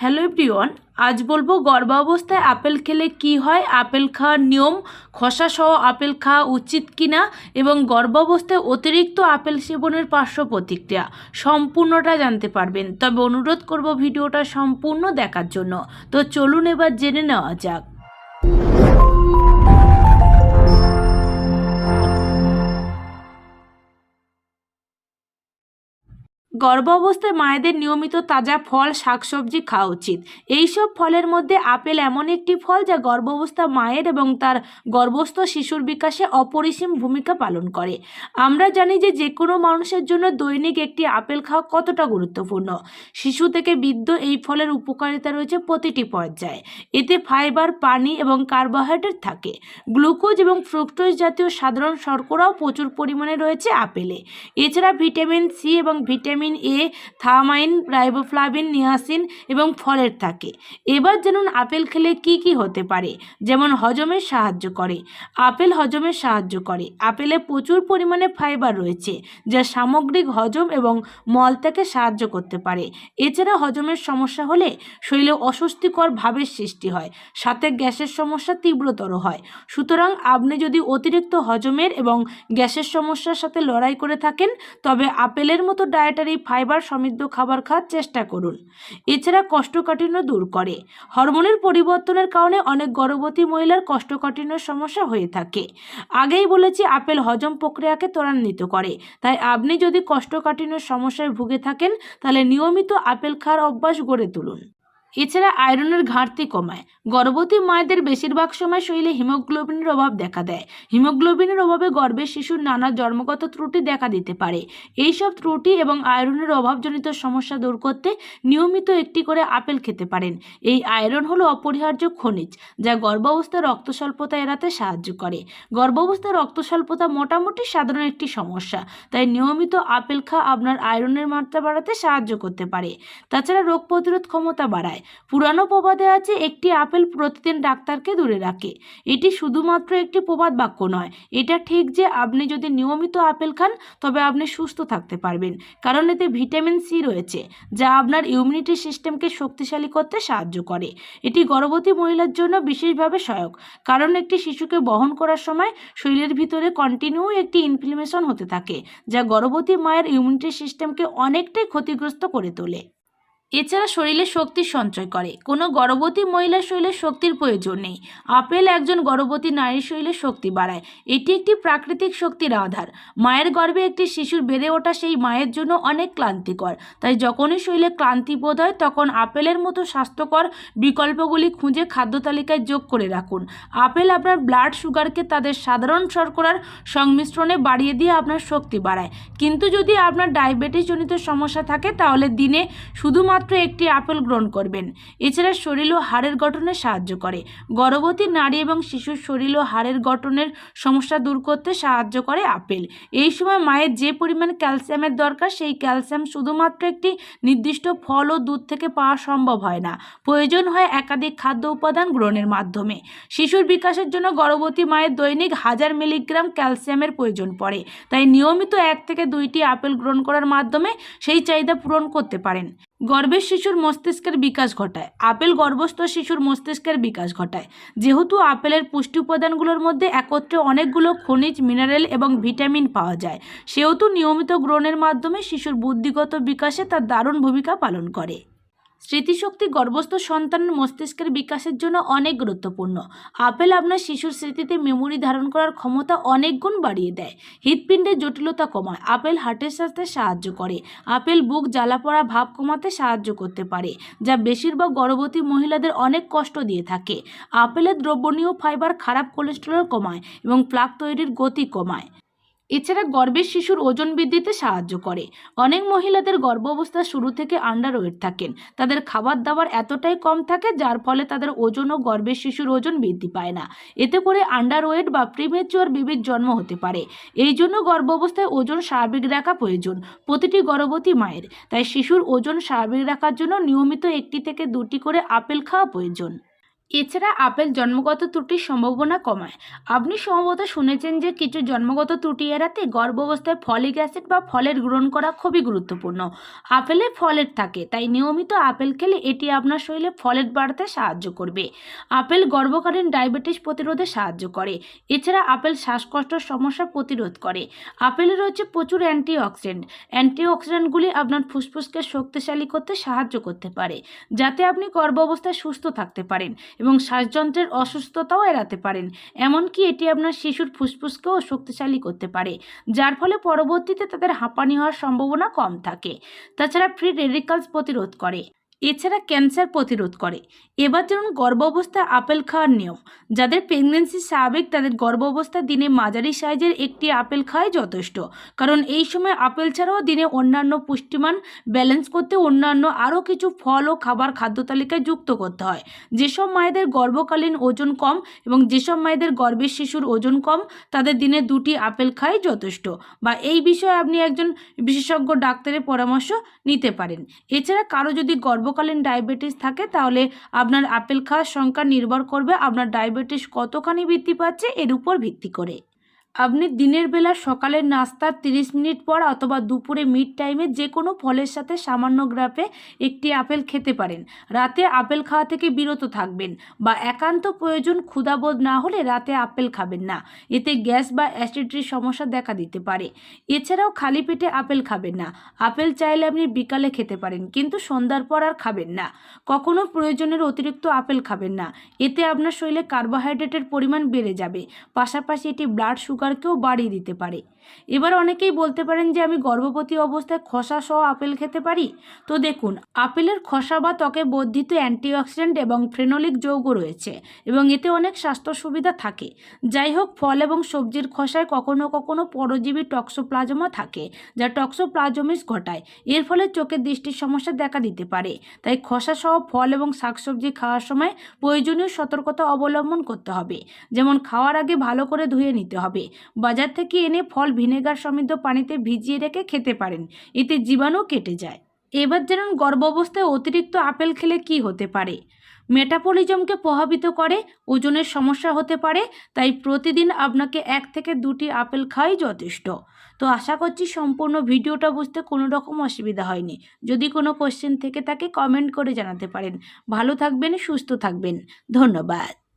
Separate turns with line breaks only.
Hello everyone, আজ বলব গর্ভাবস্থায় আপেল খেলে কি হয়, আপেল খাওয়ার নিয়ম, খসা সহ আপেল খাওয়া উচিত কিনা এবং গর্ভাবস্থায় অতিরিক্ত আপেল সেবনের পার্শ্ব প্রতিক্রিয়া সম্পূর্ণটা জানতে পারবেন। তবে অনুরোধ করব ভিডিওটা সম্পূর্ণ দেখার জন্য। তো চলুন এবার জেনে নেওয়া যাক। গর্ভাবস্থায় মায়েদের নিয়মিত তাজা ফল, শাকসবজি খাওয়া উচিত। এইসব ফলের মধ্যে আপেল এমন একটি ফল যা গর্ভাবস্থা মায়ের এবং তার গর্ভস্থ শিশুর বিকাশে অপরিসীম ভূমিকা পালন করে। আমরা জানি যে যে কোনো মানুষের জন্য দৈনিক একটি আপেল খাওয়া কতটা গুরুত্বপূর্ণ। শিশু থেকে বৃদ্ধ এই ফলের উপকারিতা রয়েছে প্রতিটি পর্যায়ে। এতে ফাইবার, পানি এবং কার্বোহাইড্রেট থাকে। গ্লুকোজ এবং ফ্রুক্টোজ জাতীয় সাধারণ শর্করাও প্রচুর পরিমাণে রয়েছে আপেলে। এছাড়া ভিটামিন সি এবং vitamin A, thiamine riboflavin niacin এবং ফলের থাকে এবার জানুন আপেল খেলে কি কি হতে পারে। যেমন হজমে সাহায্য করে। আপেল হজমে সাহায্য করে। আপেলে প্রচুর পরিমাণে ফাইবার রয়েছে, যা সামগ্রিক হজম এবং মলত্যাগে সাহায্য করতে পারে। এছাড়া হজমের সমস্যা হলে শরীরে অস্বস্তিকর ভাবের সৃষ্টি হয়, সাথে গ্যাসের সমস্যা তীব্রতর হয়। সুতরাং আপনি যদি অতিরিক্ত হজমের এবং গ্যাসের সমস্যার সাথে লড়াই করে থাকেন, তবে আপেলের মতো ডায়েটারি ফাইবার সমৃদ্ধ খাবার খাওয়ার চেষ্টা করুন। এছাড়া কষ্টকাঠিন্য দূর করে। হরমোনের পরিবর্তনের কারণে অনেক গর্ভবতী মহিলার কষ্টকাঠিন্যের সমস্যা হয়ে থাকে। আগেই বলেছি, আপেল হজম প্রক্রিয়াকে ত্বরান্বিত করে। তাই আপনি যদি কষ্টকাঠিন্যের সমস্যায় ভুগে থাকেন, তাহলে নিয়মিত আপেল খাওয়ার অভ্যাস গড়ে তুলুন। এছাড়া আয়রনের ঘাটতি কমায়। গর্ভবতী মায়েদের বেশিরভাগ সময় শরীরে হিমোগ্লোবিনের অভাব দেখা দেয়। হিমোগ্লোবিনের অভাবে গর্ভের শিশুর নানা জন্মগত ত্রুটি দেখা দিতে পারে। এইসব ত্রুটি এবং আয়রনের অভাবজনিত সমস্যা দূর করতে নিয়মিত একটি করে আপেল খেতে পারেন। এই আয়রন হলো অপরিহার্য খনিজ, যা গর্ভাবস্থায় রক্ত স্বল্পতা এড়াতে সাহায্য করে। গর্ভাবস্থায় রক্ত স্বল্পতা মোটামুটি সাধারণ একটি সমস্যা, তাই নিয়মিত আপেল খাওয়া আপনার আয়রনের মাত্রা বাড়াতে সাহায্য করতে পারে। তাছাড়া রোগ প্রতিরোধ ক্ষমতা বাড়ায়। পুরানো প্রবাদে আছে, একটি আপেল প্রতিদিন ডাক্তারকে দূরে রাখে। এটি শুধুমাত্র একটি প্রবাদ বাক্য নয়, এটা ঠিক যে আপনি যদি নিয়মিত আপেল খান, তবে আপনি সুস্থ থাকতে পারবেন, কারণ এতে ভিটামিন সি রয়েছে, যা আপনার ইমিউনিটি সিস্টেমকে শক্তিশালী করতে সাহায্য করে। এটি গর্ভবতী মহিলার জন্য বিশেষভাবে সহায়ক, কারণ একটি শিশুকে বহন করার সময় শরীরের ভিতরে কন্টিনিউ একটি ইনফ্লামেশন হতে থাকে, যা গর্ভবতী মায়ের ইমিউনিটি সিস্টেমকে অনেকটাই ক্ষতিগ্রস্ত করে তোলে। এছাড়া শরীরে শক্তি সঞ্চয় করে। কোনো গর্ভবতী মহিলার শরীরে শক্তির প্রয়োজন নেই। আপেল একজন গর্ভবতী নারীর শরীরে শক্তি বাড়ায়। এটি একটি প্রাকৃতিক শক্তির আধার। মায়ের গর্ভে একটি শিশুর বেড়ে ওঠা সেই মায়ের জন্য অনেক ক্লান্তিকর। তাই যখনই শরীরে ক্লান্তি বোধ হয়, তখন আপেলের মতো স্বাস্থ্যকর বিকল্পগুলি খুঁজে খাদ্য তালিকায় যোগ করে রাখুন। আপেল আপনার ব্লাড সুগারকে তাদের সাধারণ শর্করার সংমিশ্রণে বাড়িয়ে দিয়ে আপনার শক্তি বাড়ায়। কিন্তু যদি আপনার ডায়াবেটিস জনিত সমস্যা থাকে, তাহলে দিনে শুধুমাত্র একটি আপেল গ্রহণ করবেন। এছাড়া শরীর ও হাড়ের গঠনে সাহায্য করে। গর্ভবতী নারী এবং শিশুর শরীর ও হাড়ের গঠনের সমস্যা দূর করতে সাহায্য করে আপেল। এই সময় মায়ের যে পরিমাণ ক্যালসিয়ামের দরকার, সেই ক্যালসিয়াম শুধুমাত্র একটি নির্দিষ্ট ফল ও দুধ থেকে পাওয়া সম্ভব হয় না। প্রয়োজন হয় একাধিক খাদ্য উপাদান গ্রহণের মাধ্যমে। শিশুর বিকাশের জন্য গর্ভবতী মায়ের দৈনিক হাজার মিলিগ্রাম ক্যালসিয়ামের প্রয়োজন পড়ে। তাই নিয়মিত এক থেকে দুইটি আপেল গ্রহণ করার মাধ্যমে সেই চাহিদা পূরণ করতে পারেন। গর্ভের শিশুর মস্তিষ্কের বিকাশ ঘটায়। আপেল গর্ভস্থ শিশুর মস্তিষ্কের বিকাশ ঘটায়। যেহেতু আপেলের পুষ্টি উপাদানগুলোর মধ্যে একত্রে অনেকগুলো খনিজ, মিনারেল এবং ভিটামিন পাওয়া যায়, সেহেতু নিয়মিত গ্রহণের মাধ্যমে শিশুর বুদ্ধিগত বিকাশে তার দারুণ ভূমিকা পালন করে। স্মৃতিশক্তি গর্ভস্থ সন্তানের মস্তিষ্কের বিকাশের জন্য অনেক গুরুত্বপূর্ণ। আপেল আপনার শিশুর স্মৃতিতে মেমোরি ধারণ করার ক্ষমতা অনেক গুণ বাড়িয়ে দেয়। হৃৎপিণ্ডের জটিলতা কমায়, আপেল হার্টের সাথে সাহায্য করে, আপেল বুক জ্বালা পড়া ভাব কমাতে সাহায্য করতে পারে, যা বেশিরভাগ গর্ভবতী মহিলাদের অনেক কষ্ট দিয়ে থাকে। আপেলের দ্রবণীয় ফাইবার খারাপ কোলেস্টেরল কমায় এবং প্লাক তৈরির গতি কমায়। এছাড়া গর্ভের শিশুর ওজন বৃদ্ধিতে সাহায্য করে। অনেক মহিলাদের গর্ভ অবস্থা শুরু থেকে আন্ডার ওয়েট থাকেন। তাদের খাবার দাবার এতটাই কম থাকে, যার ফলে তাদের ওজন ও গর্ভের শিশুর ওজন বৃদ্ধি পায় না। এতে করে আন্ডার ওয়েট বা প্রিমেচুয়ার বেবির জন্ম হতে পারে। এই জন্য গর্ভ অবস্থায় ওজন স্বাভাবিক রাখা প্রয়োজন। প্রতিটি গর্ভবতী মায়ের। তাই শিশুর ওজন স্বাভাবিক রাখার জন্য নিয়মিত একটি থেকে দুটি করে আপেল খাওয়া প্রয়োজন। এছাড়া আপেল জন্মগত ত্রুটির সম্ভাবনা কমায়। আপনি সম্ভবত শুনেছেন যে কিছু জন্মগত ত্রুটি এড়াতে গর্ভাবস্থায় ফলিক অ্যাসিড বা ফলের গ্রহণ করা খুবই গুরুত্বপূর্ণ। আপেলে ফলেট থাকে, তাই নিয়মিত আপেল খেলে এটি আপনার শরীরে ফলেট বাড়াতে সাহায্য করবে। আপেল গর্ভকালীন ডায়াবেটিস প্রতিরোধে সাহায্য করে, এছাড়া আপেল শ্বাসকষ্টের সমস্যা প্রতিরোধ করে। আপেলে রয়েছে প্রচুর অ্যান্টিঅক্সিডেন্ট, অ্যান্টিঅক্সিডেন্টগুলি আপনার ফুসফুসকে শক্তিশালী করতে সাহায্য করতে পারে, যাতে আপনি গর্ভ অবস্থায় সুস্থ থাকতে পারেন। এবং শ্বাসযন্ত্রের অসুস্থতাও এড়াতে পারেন। এমনকি এটি আপনার শিশুর ফুসফুসকেও শক্তিশালী করতে পারে, যার ফলে পরবর্তীতে তাদের হাঁপানি হওয়ার সম্ভাবনা কম থাকে। তাছাড়া ফ্রি রেডিকালস প্রতিরোধ করে। এছাড়া ক্যান্সার প্রতিরোধ করে। এবার যেমন গর্ভ অবস্থায় আপেল খাওয়ার নিয়ম। যাদের প্রেগনেন্সি স্বাভাবিক, তাদের গর্ভ অবস্থায় দিনে মাঝারি সাইজের একটি আপেল খাওয়াই যথেষ্ট। কারণ এই সময় আপেল ছাড়াও দিনে অন্যান্য পুষ্টিমান ব্যালেন্স করতে অন্যান্য আরও কিছু ফল ও খাবার খাদ্য তালিকায় যুক্ত করতে হয়। যেসব মায়েদের গর্ভকালীন ওজন কম এবং যেসব মায়েদের গর্ভের শিশুর ওজন কম, তাদের দিনে দুটি আপেল খাই যথেষ্ট বা এই বিষয়ে আপনি একজন বিশেষজ্ঞ ডাক্তারের পরামর্শ নিতে পারেন। এছাড়া কারও যদি গর্ভকালীন ডায়াবেটিস থাকে, তাহলে আপনার আপেল খাওয়ার সংখ্যা নির্ভর করবে আপনার ডায়াবেটিস কতখানি বৃদ্ধি পাচ্ছে, এর উপর ভিত্তি করে। আপনি দিনের বেলা সকালের নাস্তার তিরিশ মিনিট পর অথবা দুপুরে মিড টাইমে যে কোনো ফলের সাথে সামান্য গ্রাফে একটি আপেল খেতে পারেন। রাতে আপেল খাওয়া থেকে বিরত থাকবেন বা একান্ত প্রয়োজন ক্ষুধাবোধ না হলে রাতে আপেল খাবেন না। এতে গ্যাস বা অ্যাসিডিটির সমস্যা দেখা দিতে পারে। এছাড়াও খালি পেটে আপেল খাবেন না। আপেল চাইলে আপনি বিকালে খেতে পারেন কিন্তু সন্ধ্যার পর আর খাবেন না। কখনো প্রয়োজনের অতিরিক্ত আপেল খাবেন না। এতে আপনার শরীরে কার্বোহাইড্রেটের পরিমাণ বেড়ে যাবে। পাশাপাশি এটি ব্লাড সুগারকেও বাড়িয়ে দিতে পারে। এবার অনেকেই বলতে পারেন যে আমি গর্ভবতী অবস্থায় খসা সহ আপেল খেতে পারি। তো দেখুন, আপেলের খোসা বা ত্বকে বর্ধিত অ্যান্টিঅক্সিডেন্ট এবং ফ্রেনোলিক যৌগ রয়েছে এবং এতে অনেক স্বাস্থ্য সুবিধা থাকে। যাই হোক, ফল এবং সবজির খোসায় কখনো কখনো পরজীবী টক্সোপ্লাজমা থাকে, যা টক্সোপ্লাজমিস ঘটায়। এর ফলে চোখের দৃষ্টির সমস্যা দেখা দিতে পারে। তাই খসা সহ ফল এবং শাকসবজি খাওয়ার সময় প্রয়োজনীয় সতর্কতা অবলম্বন করতে হবে। যেমন খাওয়ার আগে ভালো করে ধুয়ে নিতে হবে। বাজার থেকে এনে ফল ভিনেগার সমৃদ্ধ পানিতে ভিজিয়ে রেখে খেতে পারেন। এতে জীবাণু কেটে যায়। এবার যেমন গর্ভ অবস্থায় অতিরিক্ত আপেল খেলে কি হতে পারে? মেটাবলিজমকে প্রভাবিত করে, ওজনের সমস্যা হতে পারে, তাই প্রতিদিন আপনাকে এক থেকে দুটি আপেল খাওয়াই যথেষ্ট। তো আশা করছি সম্পূর্ণ ভিডিওটা বুঝতে কোনো রকম অসুবিধা হয়নি। যদি কোনো কোশ্চেন থেকে থাকে কমেন্ট করে জানাতে পারেন। ভালো থাকবেন, সুস্থ থাকবেন। ধন্যবাদ।